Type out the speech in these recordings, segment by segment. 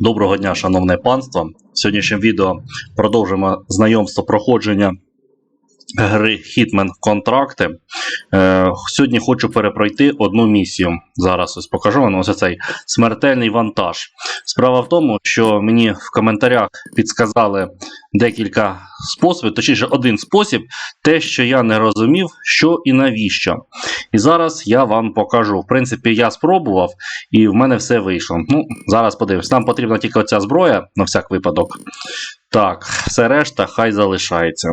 Доброго дня, шановне панство. В сьогоднішньому відео продовжимо знайомство проходження гри Hitman контракти. Е, сьогодні хочу перепройти одну місію. Зараз ось покажу вам ось цей смертельний вантаж. Справа в тому, що мені в коментарях підсказали декілька способів, точніше, один спосіб, те, що я не розумів, що і навіщо. І зараз я вам покажу. В принципі, я спробував, і в мене все вийшло. Ну, зараз подивимось. Нам потрібна тільки оця зброя на всяк випадок. Так, все решта хай залишається.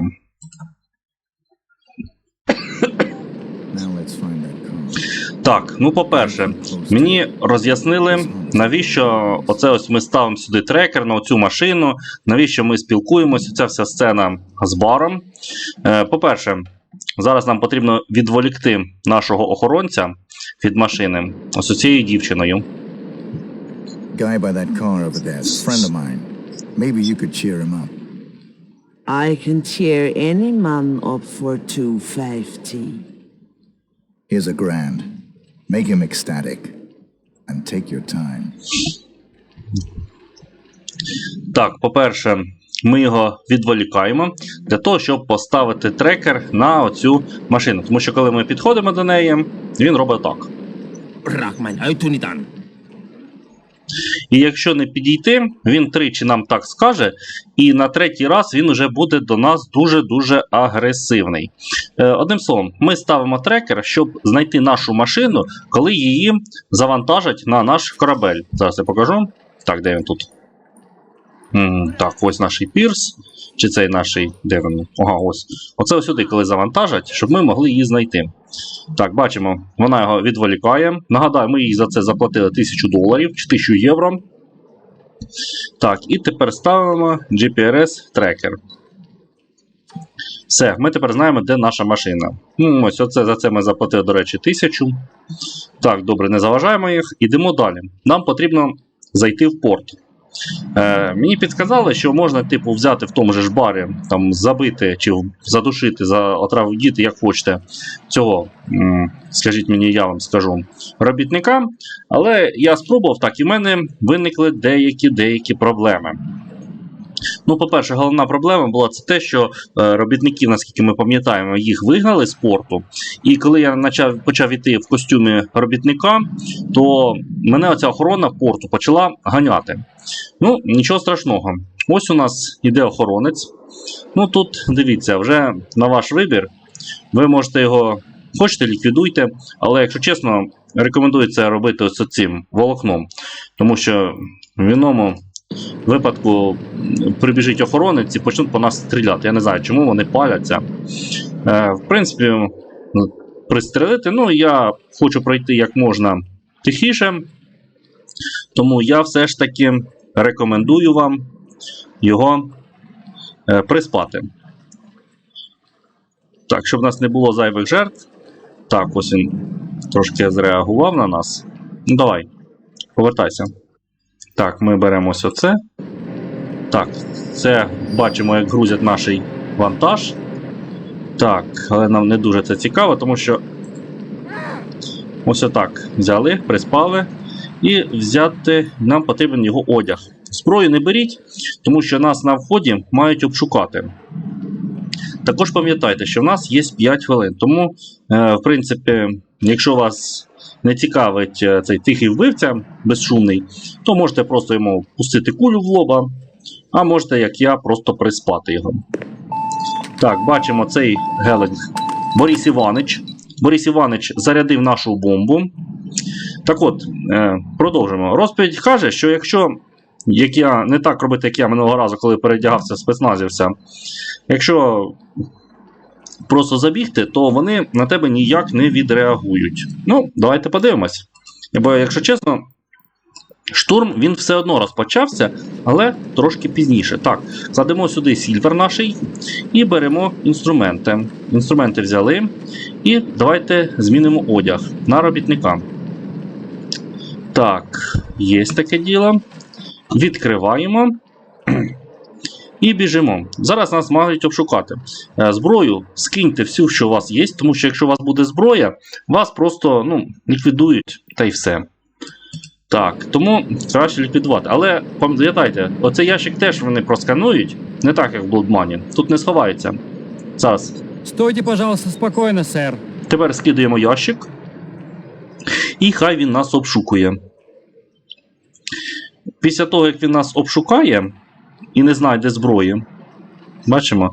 Так, ну по-перше, мені роз'яснили, навіщо оце ось ми ставимо сюди трекер на оцю машину, навіщо ми спілкуємося, ця вся сцена з баром. Е, по-перше, зараз нам потрібно відволікти нашого охоронця від машини ось цією дівчиною. Guy by that car over there, friend of mine. Maybe you could cheer him up. I can cheer any man up for 250. Here's a grand. Make him ecstatic. And take your time. Так, по-перше, ми його відволікаємо для того, щоб поставити трекер на оцю машину. Тому що коли ми підходимо до неї, він робить так. Рахмань, aan. І якщо не підійти, він тричі нам так скаже, і на третій раз він вже буде до нас дуже-дуже агресивний. Е, одним словом, ми ставимо трекер, щоб знайти нашу машину, коли її завантажать на наш корабель. Зараз я покажу. Так, де він тут? Так, ось наш пірс. Чи цей наш, де він? Ага, ось. Оце сюди, коли завантажать, щоб ми могли її знайти. Так, бачимо, вона його відволікає. Нагадаю, ми їй за це заплатили 1000 доларів чи 1000 євро. Так, і тепер ставимо GPS-трекер. Все, ми тепер знаємо, де наша машина. Ну, ось оце, за це ми заплатили, до речі, 1000. Так, добре, не заважаємо їх. Ідемо далі. Нам потрібно зайти в порт. Е, мені підказали, що можна, типу, взяти в тому ж барі, там, забити чи задушити, за отравити, як хочете, цього, скажіть мені, я вам скажу, робітника. Але я спробував так, і в мене виникли деякі деякі проблеми. Ну, по-перше, головна проблема була це те, що е, робітників, наскільки ми пам'ятаємо, їх вигнали з порту. І коли я почав, почав іти в костюмі робітника, то мене оця охорона порту почала ганяти. Ну, нічого страшного. Ось у нас іде охоронець. Ну тут дивіться, вже на ваш вибір. Ви можете його хочете, ліквідуйте, але якщо чесно, рекомендую це робити ось цим волокном. Тому що в іному випадку прибіжить охоронець і почнуть по нас стріляти. Я не знаю, чому вони паляться. Е, в принципі, пристрелити. Ну, я хочу пройти як можна тихіше. Тому я все ж таки рекомендую вам його е, приспати. Так, щоб в нас не було зайвих жертв. Так, ось він трошки зреагував на нас. Ну, давай, повертайся. Так, ми беремо ось оце. Так, це бачимо, як грузять наш вантаж. Так, але нам не дуже це цікаво, тому що ось отак взяли, приспали. І взяти нам потрібен його одяг. Зброю не беріть, тому що нас на вході мають обшукати. Також пам'ятайте, що в нас є 5 хвилин. Тому, е, в принципі, якщо вас не цікавить е, цей тихий вбивця безшумний, то можете просто йому пустити кулю в лоба, а можете, як я, просто приспати його. Так, бачимо цей гелень Борис Іванич. Борис Іванич зарядив нашу бомбу. Так от, е, продовжимо. Розповідь каже, що якщо, як я не так робити, як я минулого разу, коли передягався, спецназівся, якщо просто забігти, то вони на тебе ніяк не відреагують. Ну, давайте подивимось. Бо, якщо чесно, штурм він все одно розпочався, але трошки пізніше. Так, кладемо сюди сільвер наш і беремо інструменти. Інструменти взяли. І давайте змінимо одяг на робітника. Так, є таке діло. Відкриваємо. І біжимо. Зараз нас мають обшукати. Е, Зброю скиньте всю, що у вас є, тому що якщо у вас буде зброя, вас просто ну, ліквідують та й все. Так, тому краще ліквідувати. Але пам'ятайте, оцей ящик теж вони просканують, не так, як в Bloodmoney. Тут не сховаються. Зараз. Стойте, пожалуйста, спокойно, сэр. Тепер скидаємо ящик. І хай він нас обшукує. Після того, як він нас обшукає і не знайде зброї, бачимо,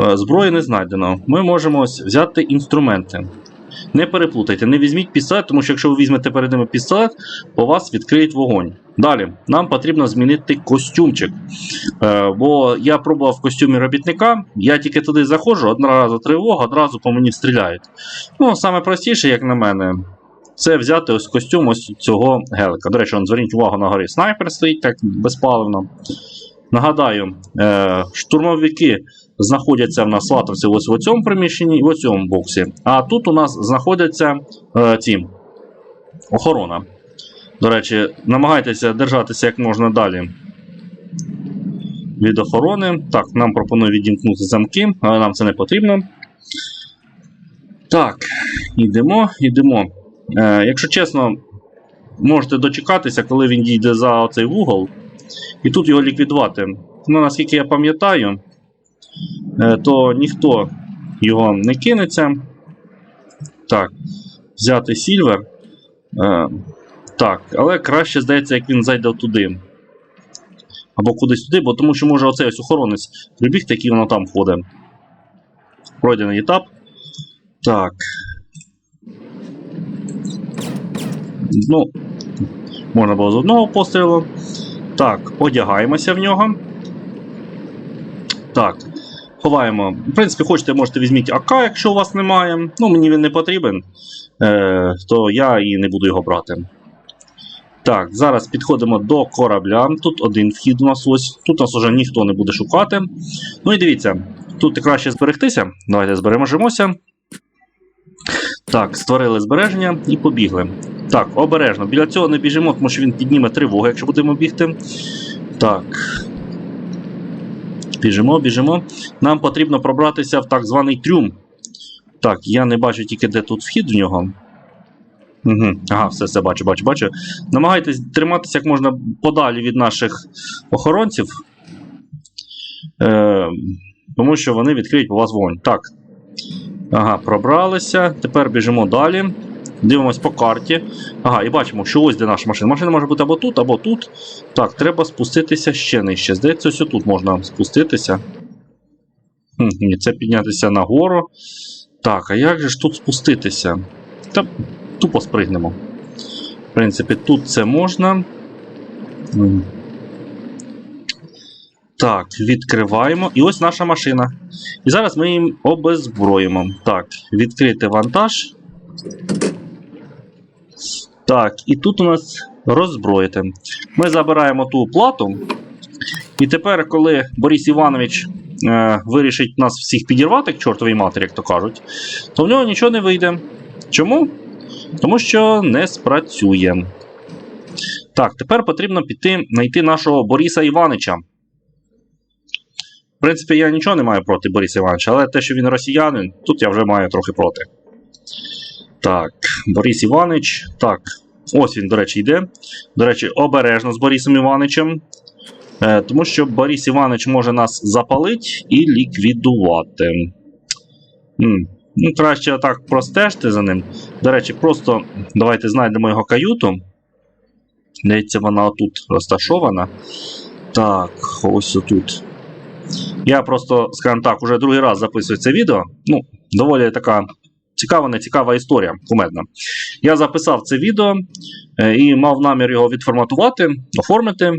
е, зброї не знайдено. Ми можемо ось взяти інструменти. Не переплутайте, не візьміть пістолет, тому що якщо ви візьмете перед ними пістолет, по вас відкриють вогонь. Далі, нам потрібно змінити костюмчик. Е, бо я пробував в костюмі робітника, я тільки туди заходжу, одразу тривога, одразу по мені стріляють. Ну, саме простіше, як на мене, це взяти ось костюм ось цього гелика. До речі, он, зверніть увагу на горі. Снайпер стоїть так безпаливно. Нагадаю, е, штурмовики знаходяться в нас латовці ось в цьому приміщенні і в цьому боксі. А тут у нас знаходяться е, ці охорона. До речі, намагайтеся держатися як можна далі від охорони. Так, нам пропонують відімкнути замки, але нам це не потрібно. Так, йдемо, йдемо. Е, якщо чесно, можете дочекатися, коли він дійде за оцей вугол, і тут його ліквідувати. Ну, наскільки я пам'ятаю, е, то ніхто його не кинеться. Так, взяти Сільвер. Е, так, але краще здається, як він зайде туди. Або кудись туди, бо тому що може оцей ось охоронець прибігти, який воно там ходить. Пройдений етап. Так. Ну, можна було з одного пострілу. Так, одягаємося в нього. Так. Ховаємо. В принципі, хочете, можете візьміть АК, якщо у вас немає. Ну, мені він не потрібен, е, то я і не буду його брати. Так, зараз підходимо до корабля. Тут один вхід у нас ось. Тут нас вже ніхто не буде шукати. Ну і дивіться, тут краще зберегтися. Давайте збережемося. Так, створили збереження і побігли. Так, обережно. Біля цього не біжимо, тому що він підніме тривогу, якщо будемо бігти. Так. Біжимо, біжимо. Нам потрібно пробратися в так званий трюм. Так, я не бачу тільки, де тут вхід в нього. Угу. Ага, все, все бачу, бачу, бачу. Намагайтесь триматися як можна подалі від наших охоронців. Е, тому що вони відкриють по вас вогонь. Так. Ага, пробралися. Тепер біжимо далі. Дивимось по карті. Ага, і бачимо, що ось де наша машина. Машина може бути або тут, або тут. Так, треба спуститися ще нижче. Здається, ось тут можна спуститися. Хм, ні, це піднятися нагору. Так, а як же ж тут спуститися? Та тупо спригнемо. В принципі, тут це можна. Так, відкриваємо. І ось наша машина. І зараз ми їм обезброїмо. Так, відкрити вантаж. Так, і тут у нас роззброїти. Ми забираємо ту плату. І тепер, коли Борис Іванович е, вирішить нас всіх підірвати к чортовій матері, як то кажуть, то в нього нічого не вийде. Чому? Тому що не спрацює. Так, тепер потрібно піти знайти нашого Бориса Івановича. В принципі, я нічого не маю проти Бориса Івановича, але те, що він росіянин, тут я вже маю трохи проти. Так, Борис Іванович. Так, ось він, до речі, йде. До речі, обережно з Борисом Івановичем. Е, тому що Борис Іванович може нас запалити і ліквідувати. М, Ну, краще так простежте за ним. До речі, просто давайте знайдемо його каюту. Здається, вона отут розташована. Так, ось отут. Я просто, скажімо так, уже другий раз записую це відео. Ну, доволі така цікава, нецікава історія, кумедна. Я записав це відео е, і мав намір його відформатувати, оформити.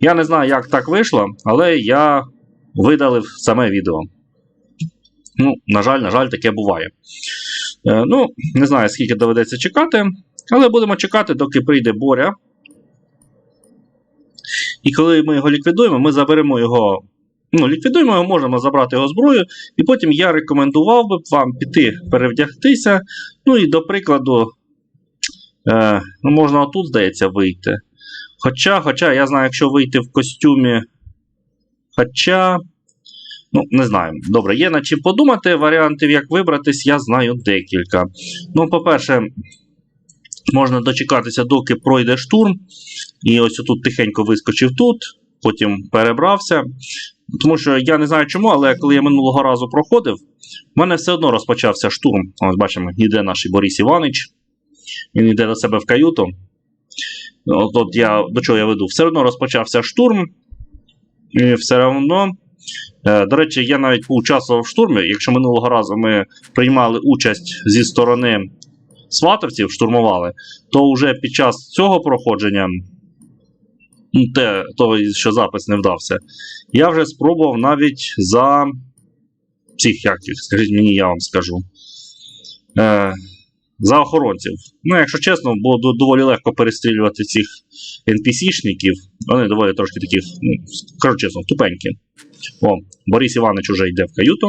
Я не знаю, як так вийшло, але я видалив саме відео. Ну, на жаль, на жаль, таке буває. Е, ну, не знаю, скільки доведеться чекати, але будемо чекати, доки прийде Боря. І коли ми його ліквідуємо, ми заберемо його. Ну, ліквідуємо його, можемо забрати його зброю, і потім я рекомендував би вам піти перевдягтися. Ну і до прикладу, е, ну, можна отут, здається, вийти. Хоча, хоча, я знаю, якщо вийти в костюмі. Хоча. Ну, не знаю. Добре, є над чим подумати. Варіантів, як вибратись, я знаю декілька. Ну, по-перше, можна дочекатися, доки пройде штурм. І ось тут тихенько вискочив тут, потім перебрався. Тому що я не знаю чому, але коли я минулого разу проходив, в мене все одно розпочався штурм. Ось бачимо, йде наш Борис Іванович. Він йде до себе в каюту. От, от я до чого я веду. Все одно розпочався штурм. І все одно. Е, До речі, я навіть участвував в штурмі. Якщо минулого разу ми приймали участь зі сторони сватовців, штурмували, то вже під час цього проходження, те, того, що запис не вдався, я вже спробував навіть за цих, як їх, скажіть мені, я вам скажу. Е, за охоронців. Ну, якщо чесно, було доволі легко перестрілювати цих NPC-шників. Вони доволі трошки такі, ну, кажу чесно, тупенькі. О, Борис Іванович уже йде в каюту.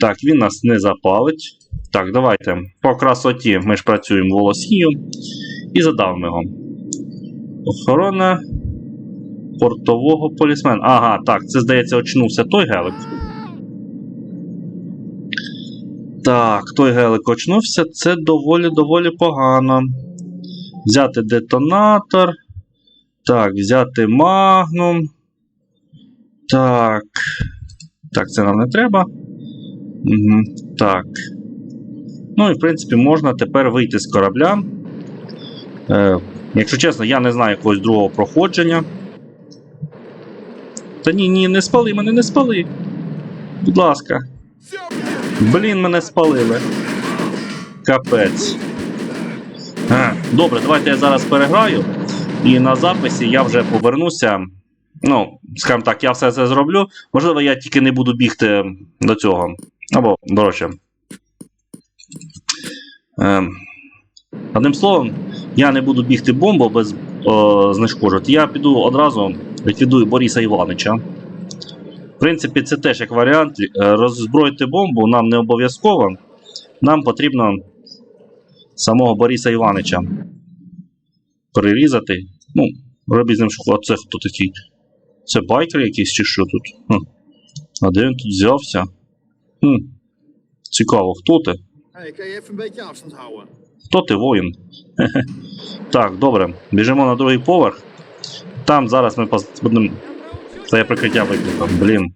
Так, він нас не запалить. Так, давайте. По красоті ми ж працюємо волосію. І задавимо його. Охорона портового полісмена. Ага, так, це здається, очнувся той гелик. Так, той гелик очнувся. Це доволі-доволі погано. Взяти детонатор. Так, взяти магнум. Так. Так, це нам не треба. Угу, так. Ну і в принципі можна тепер вийти з корабля. Е, якщо чесно, я не знаю якогось другого проходження. Та ні, ні, не спали, мене не спали. Будь ласка. Блін, мене спалили. Капець. А, добре, давайте я зараз переграю. І на записі я вже повернуся. Ну, скажімо так, я все це зроблю. Можливо, я тільки не буду бігти до цього. Або, дорожче. Ем, одним словом, я не буду бігти бомбу без знешкоджувати. Я піду одразу ліквідую Бориса Івановича. В принципі, це теж як варіант. Е, Роззброїти бомбу нам не обов'язково. Нам потрібно самого Бориса Івановича перерізати. Ну, робіть з ним що. Це хто такий? Це байкер якийсь чи що тут? Хм. А де він тут взявся? Хм. Цікаво, хто ти? Хто ти воїн? Так, добре. Біжимо на другий поверх. Там зараз ми пос- будемо. Це я прикриття викликав. Блін.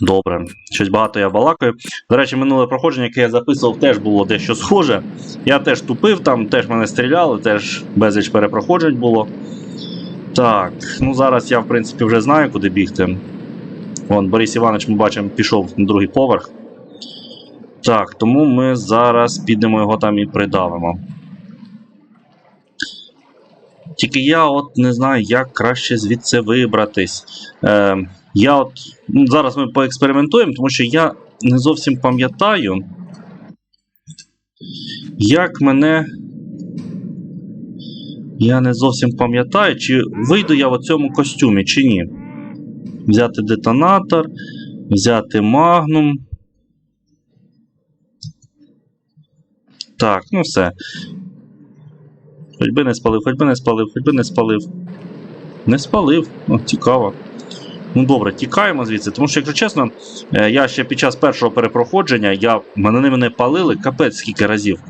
Добре. Щось багато я балакаю. До речі, минуле проходження, яке я записував, теж було дещо схоже. Я теж тупив там, теж мене стріляли, теж безліч перепроходжень було. Так, ну зараз я, в принципі, вже знаю, куди бігти. Вон, Борис Іванович, ми бачимо, пішов на другий поверх. Так, тому ми зараз підемо його там і придавимо. Тільки я от не знаю, як краще звідси вибратись. Е, я от, ну, зараз ми поекспериментуємо, тому що я не зовсім пам'ятаю, як мене. Я не зовсім пам'ятаю, чи вийду я в цьому костюмі, чи ні. Взяти детонатор, взяти магнум. Так, ну все. Хоч би не спалив, хоч би не спалив, хоч би не спалив. Не спалив. Ну, цікаво. Ну добре, тікаємо звідси. Тому що, якщо чесно, е, я ще під час першого перепроходження, я, мене мене палили капець скільки разів.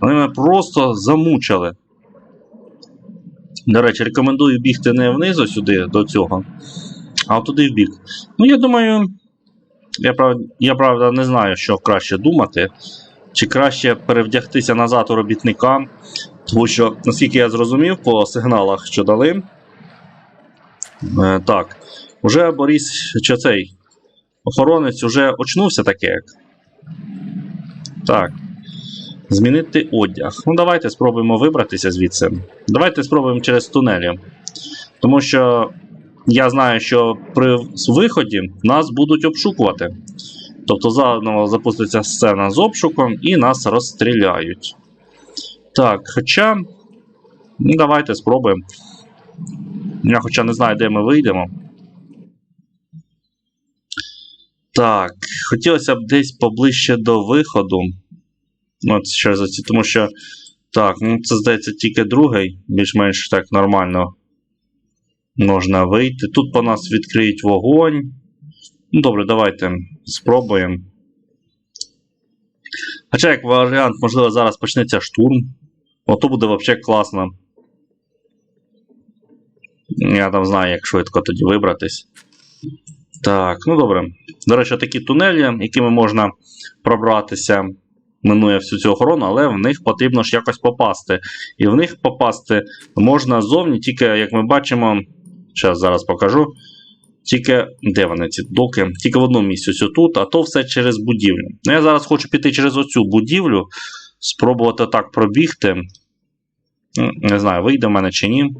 Вони мене просто замучили. До речі, рекомендую бігти не внизу сюди до цього, а туди в бік. Ну, я думаю, я, прав... я правда не знаю, що краще думати. Чи краще перевдягтися назад у робітника, тому що, наскільки я зрозумів, по сигналах, що дали. Е, так, уже Борис, чи цей охоронець уже очнувся таке. як. Так. Змінити одяг. Ну, давайте спробуємо вибратися звідси. Давайте спробуємо через тунелі. Тому що я знаю, що при виході нас будуть обшукувати. Тобто заново запуститься сцена з обшуком і нас розстріляють. Так, хоча. Ну, давайте спробуємо. Я хоча не знаю, де ми вийдемо. Так, хотілося б десь поближче до виходу. Це ще за ці, тому що. Так, ну це здається тільки другий, більш-менш так нормально можна вийти. Тут по нас відкриють вогонь. Ну, добре, давайте спробуємо. Хоча, як варіант, можливо, зараз почнеться штурм. Ото буде взагалі класно. Я там знаю, як швидко тоді вибратись. Так, ну добре. До речі, такі тунелі, якими можна пробратися, минує всю цю охорону, але в них потрібно ж якось попасти. І в них попасти можна ззовні, тільки, як ми бачимо, зараз зараз покажу. Тільки де вони ці доки? Тільки в одному місці ось тут, а то все через будівлю. Ну, я зараз хочу піти через оцю будівлю, спробувати так пробігти. Ну, Не знаю, вийде в мене чи ні.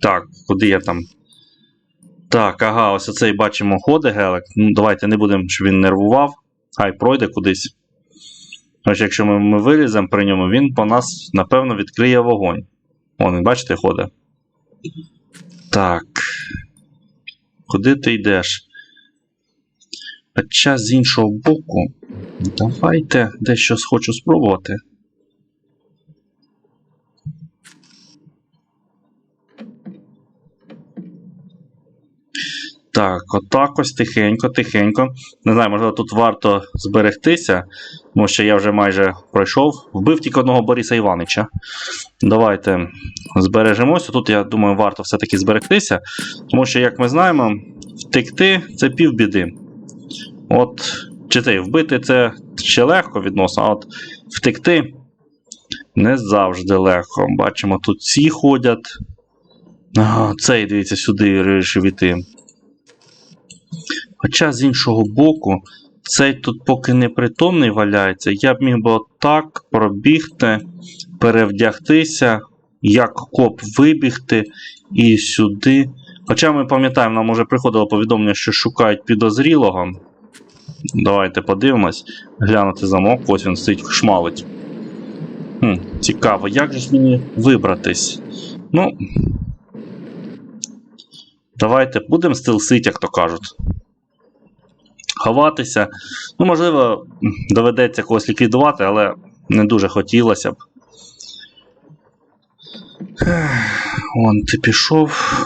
Так, куди я там? Так, ага, ось оцей бачимо ходить гелик. Ну, давайте не будемо, щоб він нервував. Хай пройде кудись. Ось якщо ми, ми виліземо при ньому, він по нас, напевно, відкриє вогонь. Вон, бачите, ходить. Так. Куди ти йдеш? Хоча з іншого боку. Давайте дещо хочу спробувати. Так, отак ось тихенько, тихенько. Не знаю, можливо, тут варто зберегтися, тому що я вже майже пройшов. Вбив тільки одного Бориса Іванича. Давайте збережемося. Тут, я думаю, варто все-таки зберегтися. Тому що, як ми знаємо, втекти це півбіди. От, чи це вбити це ще легко відносно, а от втекти не завжди легко. Бачимо, тут ці ходять. Ага, цей, дивіться, сюди вирішив іти. Хоча з іншого боку, цей тут поки непритомний валяється, я б міг би отак пробігти, перевдягтися, як коп вибігти і сюди. Хоча ми пам'ятаємо, нам уже приходило повідомлення, що шукають підозрілого. Давайте подивимось. Глянути замок, ось він стоїть, шмалить. Хм, Цікаво, як же ж мені вибратись? Ну. Давайте будемо стилсити, як то кажуть. Ховатися. Ну, можливо, доведеться когось ліквідувати, але не дуже хотілося б. Вон ти пішов.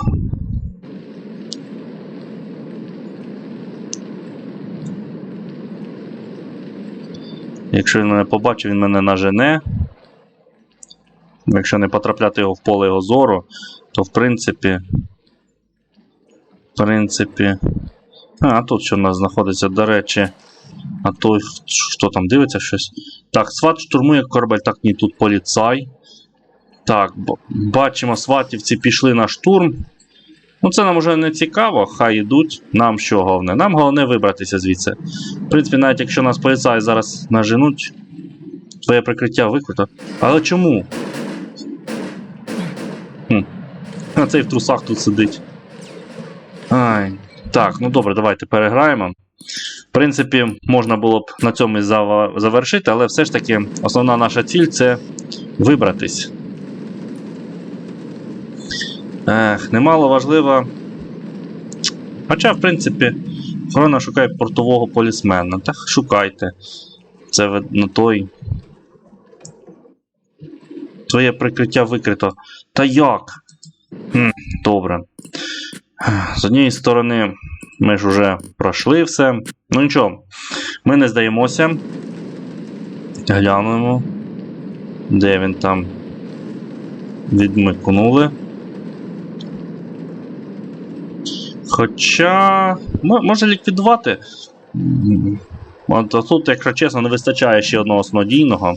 Якщо він мене побачив, він мене нажене. Якщо не потрапляти його в поле його зору, то в принципі. В принципі. А тут що в нас знаходиться, до речі. А той, що там дивиться щось. Так, сват штурмує корабель, так ні, тут поліцай. Так, бачимо, сватівці пішли на штурм. Ну, це нам уже не цікаво, хай йдуть. Нам що головне? Нам головне вибратися звідси. В принципі, навіть якщо нас поліцаї зараз наженуть, твоє прикриття викруто. Але чому? Хм. А цей в трусах тут сидить. Ай. Так, ну добре, давайте переграємо. В принципі, можна було б на цьому завершити, але все ж таки основна наша ціль це вибратись. Ех, немало важливо. Хоча, в принципі, охорона шукає портового полісмена. Так шукайте. Це видно той. Твоє прикриття викрито. Та як? Хм, добре. З однієї сторони, ми ж уже пройшли все. Ну нічого, ми не здаємося. Глянемо. Де він там відмикнули. Хоча. мо- Може ліквідувати. От тут, якщо чесно, не вистачає ще одного снодійного.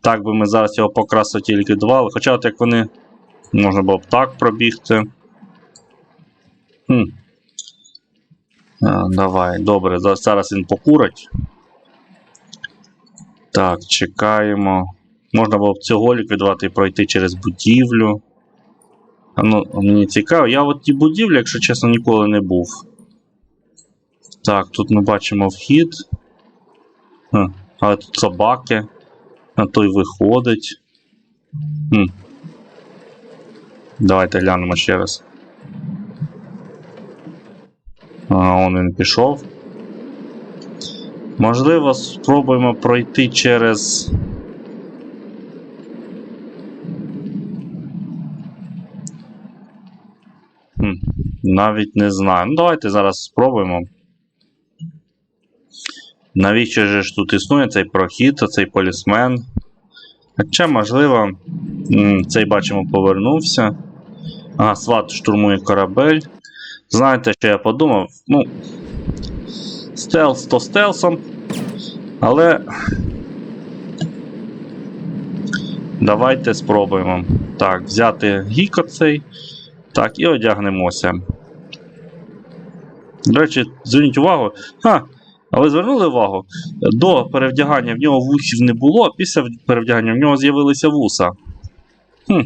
Так би ми зараз його по красоті ліквідували. Хоча, от як вони. Можна було б так пробігти. Хм. А, давай, добре, зараз він покурить. Так, чекаємо. Можна було б цього ліквідувати і пройти через будівлю. А ну, мені цікаво. Я от ті будівлі, якщо чесно, ніколи не був. Так, тут ми бачимо вхід. Хм, але тут собаки. А той виходить. Хм. Давайте глянемо ще раз. А, он він пішов. Можливо, спробуємо пройти через. Хм, навіть не знаю. Ну, давайте зараз спробуємо. Навіщо ж тут існує цей прохід, цей полісмен? Хоча, можливо, цей бачимо повернувся. А, сват штурмує корабель. Знаєте, що я подумав? Ну. Стелс то стелсом. Але. Давайте спробуємо. Так, взяти гік оцей. Так, і одягнемося. До речі, зверніть увагу. А ви звернули увагу? До перевдягання в нього вухів не було, а після перевдягання в нього з'явилися вуса. Хм.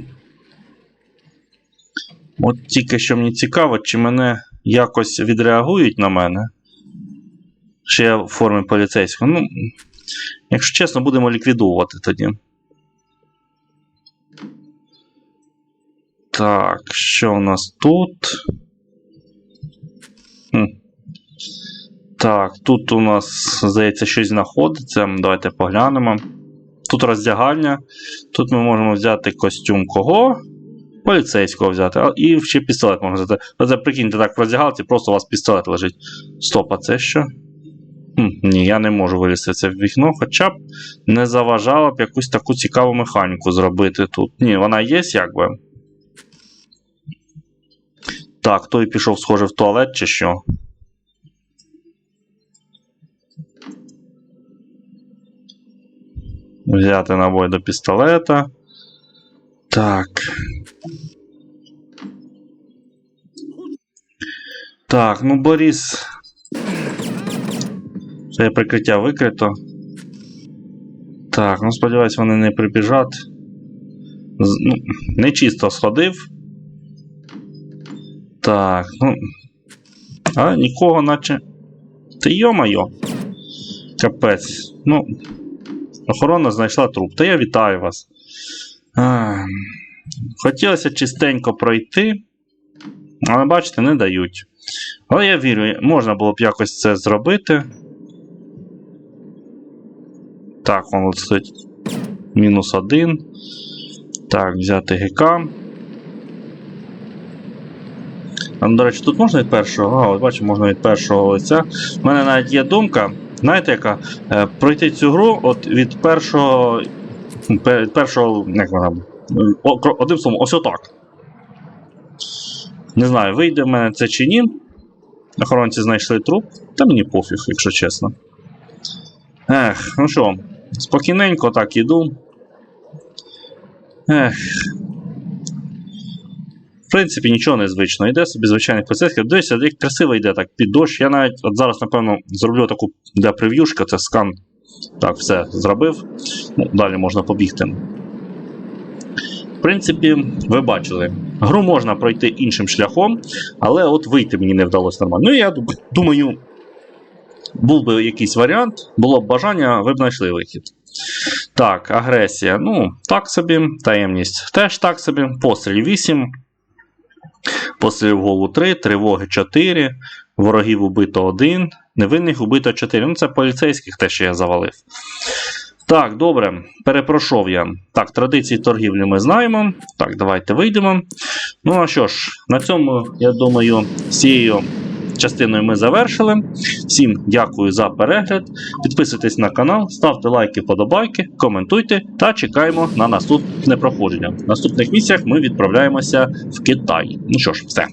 От тільки що мені цікаво, чи мене якось відреагують на мене. Чи я в формі поліцейського. Ну, якщо чесно, будемо ліквідовувати тоді. Так, що у нас тут? Так, тут у нас, здається, щось знаходиться. Давайте поглянемо. Тут роздягальня. Тут ми можемо взяти костюм кого? Поліцейського взяти. І ще пістолет можна взяти. Оце прикиньте, так в роздягалці просто у вас пістолет лежить. Стоп, а це що? Хм, ні, я не можу вилізти це в вікно, хоча б не заважало б якусь таку цікаву механіку зробити тут. Ні, вона є, якби. Так, той пішов, схоже, в туалет чи що. Взяти набой до пістолета. Так. Так, ну Борис. Це прикриття викрито. Так, ну сподіваюсь, вони не прибіжать. Ну, нечисто сходив. Так, ну. А, нікого, наче. Та йо-майо. Капець. Ну. Охорона знайшла труп. Та я вітаю вас. А, хотілося чистенько пройти. Але бачите, не дають. Але я вірю, можна було б якось це зробити. Так, воно стоїть. Мінус один. Так, взяти ГК. А, ну, до речі, тут можна від першого. А, от бачу, можна від першого лиця. У мене навіть є думка. Знаєте, яка? Е, пройти цю гру от від першого. Від першого. Як вона? Одним словом, ось отак. Не знаю, вийде в мене це чи ні. Охоронці знайшли труп. Та мені пофіг, якщо чесно. Ех, ну що, спокійненько так іду. Ех. Принципі, нічого незвичного. Йде собі звичайний поліцейський. Дивіться, як красиво йде так під дощ. Я навіть от зараз, напевно, зроблю таку для прев'юшки, це скан. Так, все, зробив. Ну, далі можна побігти. В принципі, ви бачили. Гру можна пройти іншим шляхом, але от вийти мені не вдалося нормально. Ну, я думаю, був би якийсь варіант, було б бажання, ви б знайшли вихід. Так, агресія. Ну, так собі. Таємність теж так собі. Постріл 8. Постріл голу 3, тривоги 4, ворогів убито 1, невинних убито 4. Ну, це поліцейських те, що я завалив. Так, добре, перепрошов я. Так, традиції торгівлі ми знаємо. Так, давайте вийдемо. Ну а що ж, на цьому, я думаю, з цією частиною ми завершили. Всім дякую за перегляд. Підписуйтесь на канал, ставте лайки, подобайки, коментуйте та чекаємо на наступне проходження. В наступних місіях ми відправляємося в Китай. Ну що ж, все.